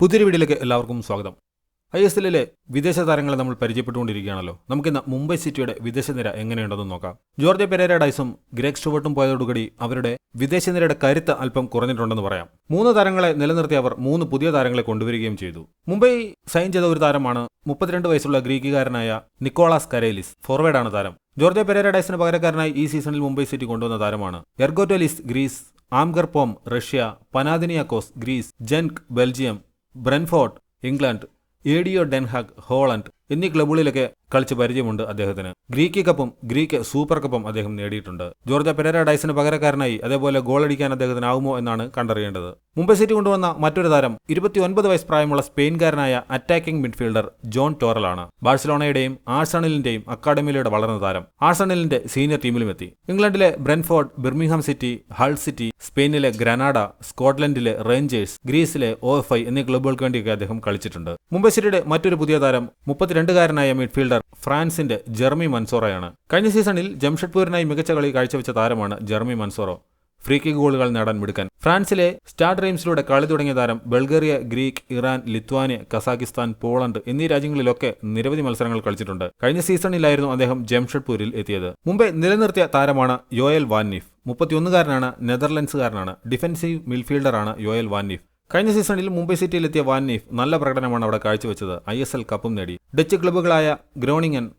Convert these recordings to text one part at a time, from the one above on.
പുതിയൊരു വീഡിയോയിലേക്ക് എല്ലാവർക്കും സ്വാഗതം. ഐ എസ് എല്ലിലെ വിദേശ താരങ്ങളെ നമ്മൾ പരിചയപ്പെട്ടുകൊണ്ടിരിക്കുകയാണല്ലോ. നമുക്കിന്ന് മുംബൈ സിറ്റിയുടെ വിദേശ നിര എങ്ങനെയുണ്ടെന്ന് നോക്കാം. ജോർജ് പെരേര ഡൈസും ഗ്രേഗ് സ്റ്റുവർട്ടും പോയതോടുകൂടി അവരുടെ വിദേശ നിരയുടെ കരുത്ത് അല്പം കുറഞ്ഞിട്ടുണ്ടെന്ന് പറയാം. മൂന്ന് താരങ്ങളെ നിലനിർത്തി അവർ മൂന്ന് പുതിയ താരങ്ങളെ കൊണ്ടുവരികയും ചെയ്തു. മുംബൈ സൈൻ ചെയ്ത ഒരു താരമാണ് മുപ്പത്തിരണ്ട് വയസ്സുള്ള ഗ്രീക്കുകാരനായ നിക്കോളാസ് കരേലിസ്. ഫോർവേഡാണ് താരം. ജോർജ് പെരേര ഡൈസിന് പകരക്കാരനായി ഈ സീസണിൽ മുംബൈ സിറ്റി കൊണ്ടുവന്ന താരമാണ്. Ergotelis Greece ആംഗർപോം Russia Panathinaikos Greece Genk Belgium Brentford, England, ADO Den Haag, Holland, എന്നീ ക്ലബുകളിലൊക്കെ കളിച്ച് പരിചയമുണ്ട് അദ്ദേഹത്തിന്. ഗ്രീക്ക് കപ്പും ഗ്രീക്ക് സൂപ്പർ കപ്പും അദ്ദേഹം നേടിയിട്ടുണ്ട്. ജോർജ പെരേര ഡൈസിന് പകരക്കാരനായി അതേപോലെ ഗോളടിക്കാൻ അദ്ദേഹത്തിനാവുമോ എന്നാണ് കണ്ടറിയേണ്ടത്. മുംബൈ സിറ്റി കൊണ്ടുവന്ന മറ്റൊരു താരം ഇരുപത്തിയൊൻപത് വയസ്സ് പ്രായമുള്ള സ്പെയിൻകാരനായ അറ്റാക്കിംഗ് മിഡ്ഫീൽഡർ ജോൺ ടോറലാണ്. ബാഴ്സലോണയുടെയും ആഴ്സണലിന്റെയും അക്കാഡമിയിലൂടെ വളർന്ന താരം. ആഴ്സണലിന്റെ സീനിയർ ടീമിലും എത്തി ഇംഗ്ലണ്ടിലെ Brentford Birmingham City Hull City സ്പെയിനിലെ ഗ്രനാഡ സ്കോട്ട്ലൻഡിലെ റേഞ്ചേഴ്സ് ഗ്രീസിലെ ഒ എഫ് ഐ എന്നീ ക്ലബ്ബുകൾക്ക് വേണ്ടിയൊക്കെ അദ്ദേഹം കളിച്ചിട്ടുണ്ട്. മുംബൈ സിറ്റിയുടെ മറ്റൊരു പുതിയ താരം മുപ്പത്തിരണ്ടുകാരനായ മിഡ്ഫീൽഡർ ഫ്രാൻസിന്റെ ജെർമി മൻസോറയാണ്. കഴിഞ്ഞ സീസണിൽ ജംഷഡ്പൂരിനായി മികച്ച കളി കാഴ്ചവെച്ച താരമാണ് ജെർമി മൻസോറോ. ഫ്രീ കിക്ക് ഗോളുകൾ നേടാൻ മിടുക്കൻ. ഫ്രാൻസിലെ സ്റ്റാർ ഡ്രീംസിലൂടെ കളി തുടങ്ങിയ താരം Bulgaria Greek Iran Lithuania Kazakhstan Poland എന്നീ രാജ്യങ്ങളിലൊക്കെ നിരവധി മത്സരങ്ങൾ കളിച്ചിട്ടുണ്ട്. കഴിഞ്ഞ സീസണിലായിരുന്നു അദ്ദേഹം ജംഷഡ്പൂരിൽ എത്തിയത്. മുംബൈ നിലനിർത്തിയ താരമാണ് യോയൽ വാൻനിഫ്. മുപ്പത്തിയൊന്നുകാരനാണ് നെതർലൻഡ്സുകാരനാണ്. ഡിഫൻസീവ് മിഡ്ഫീൽഡറാണ് യോയൽ വാന്നിഫ് കഴിഞ്ഞ സീസണിൽ മുംബൈ സിറ്റിയിലെത്തിയ വാന്നീഫ് നല്ല പ്രകടനമാണ് അവിടെ കാഴ്ചവെച്ചത്. ഐ എസ് എൽ കപ്പും നേടി. ഡച്ച് ക്ലബ്ബുകളായ ഗ്രോണിങ്ങൻ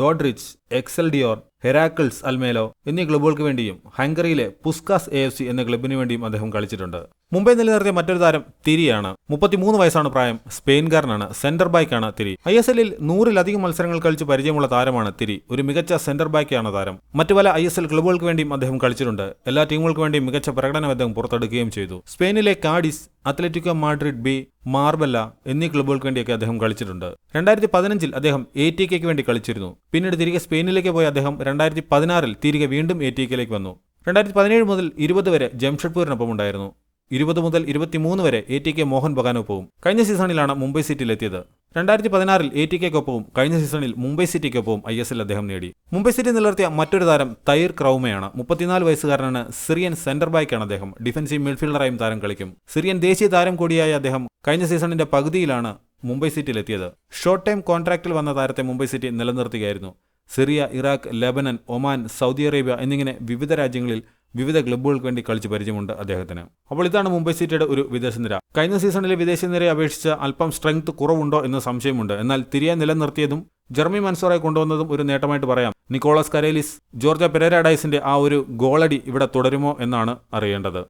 ഡോഡ്രിച്ച് എക്സൽഡിയോർ ഹെരാക്കിൾസ് അൽമേലോ എന്നീ ക്ലബ്ബുകൾക്ക് വേണ്ടിയും ഹംഗറിയിലെ പുസ്കാസ് എ എഫ് സി എന്ന ക്ലബിന് വേണ്ടിയും അദ്ദേഹം കളിച്ചിട്ടുണ്ട്. മുംബൈ നിലനിർത്തിയ മറ്റൊരു താരം തിരിയാണ്. മുപ്പത്തിമൂന്ന് വയസ്സാണ് പ്രായം. സ്പെയിൻകാരനാണ്. സെന്റർ ബാക്കാണ് തിരി. ഐ എസ് എല്ലിൽ നൂറിലധികം മത്സരങ്ങൾ കളിച്ച് പരിചയമുള്ള താരമാണ് തിരി. ഒരു മികച്ച സെന്റർ ബാക്കാണ് താരം. മറ്റു പല ഐ എസ് എൽ ക്ലബ്ബുകൾക്ക് വേണ്ടിയും അദ്ദേഹം കളിച്ചിട്ടുണ്ട്. എല്ലാ ടീമുകൾക്ക് വേണ്ടിയും മികച്ച പ്രകടനം അദ്ദേഹം പുറത്തെടുക്കുകയും ചെയ്തു. സ്പെയിനിലെ Cadiz Atletico Madrid B Marbella എന്നീ ക്ലബ്ബുകൾക്ക് വേണ്ടിയൊക്കെ അദ്ദേഹം കളിച്ചിട്ടുണ്ട്. രണ്ടായിരത്തി പതിനഞ്ചിൽ അദ്ദേഹം എ ടി കെക്ക് വേണ്ടി കളിച്ചിരുന്നു. പിന്നീട് തിരികെ സ്പെയിനിലേക്ക് പോയ അദ്ദേഹം രണ്ടായിരത്തി പതിനാറിൽ തിരികെ വീണ്ടും എ ടി കെയിലേക്ക് വന്നു. രണ്ടായിരത്തി പതിനേഴ് മുതൽ ഇരുപത് വരെ ജംഷഡ്പൂരിനൊപ്പം ഉണ്ടായിരുന്നു ഇരുപത് മുതൽ ഇരുപത്തിമൂന്ന് വരെ എ ടി കെ മോഹൻ ബഗാനൊപ്പവും കഴിഞ്ഞ സീസണിലാണ് മുംബൈ സിറ്റിയിലെത്തിയത്. രണ്ടായിരത്തി പതിനാറിൽ എ ടി കെക്കൊപ്പവും കഴിഞ്ഞ സീസണിൽ മുംബൈ സിറ്റിക്കൊപ്പവും ഐ എസ് എൽ അദ്ദേഹം നേടി. മുംബൈ സിറ്റി നിലനിർത്തിയ മറ്റൊരു താരം തൈർ ക്രൗമയാണ്. മുപ്പത്തിനാല് വയസ്സുകാരനാണ് സിറിയൻ സെന്റർ ബാക്കാണ് അദ്ദേഹം. ഡിഫൻസീവ് മിഡ്ഫീൽഡറായും താരം കളിക്കും. സിറിയൻ ദേശീയ താരം കൂടിയായ അദ്ദേഹം കഴിഞ്ഞ സീസണിന്റെ പകുതിയിലാണ് മുംബൈ സിറ്റിയിലെത്തിയത്. ഷോർട്ട് ടൈം കോൺട്രാക്റ്റിൽ വന്ന താരത്തെ Mumbai City നിലനിർത്തുകയായിരുന്നു. Syria Iraq Lebanon Oman Saudi Arabia എന്നിങ്ങനെ വിവിധ രാജ്യങ്ങളിൽ വിവിധ ക്ലബ്ബുകൾക്ക് വേണ്ടി കളിച്ച് പരിചയമുണ്ട് അദ്ദേഹത്തിന്. അപ്പോൾ ഇതാണ് മുംബൈ സിറ്റിയുടെ ഒരു വിദേശ നിര. കഴിഞ്ഞ സീസണിലെ വിദേശ നിരയെ അപേക്ഷിച്ച് അല്പം സ്ട്രെങ്ത് കുറവുണ്ടോ എന്ന സംശയമുണ്ട്. എന്നാൽ തിരികെ നിലനിർത്തിയതും ജർമ്മി മൻസോറെ കൊണ്ടുവന്നതും ഒരു നേട്ടമായിട്ട് പറയാം. നിക്കോളസ് കരേലിസ് ജോർജ പെരേരാഡൈസിന്റെ ആ ഒരു ഗോളടി ഇവിടെ തുടരുമോ എന്നാണ് അറിയേണ്ടത്.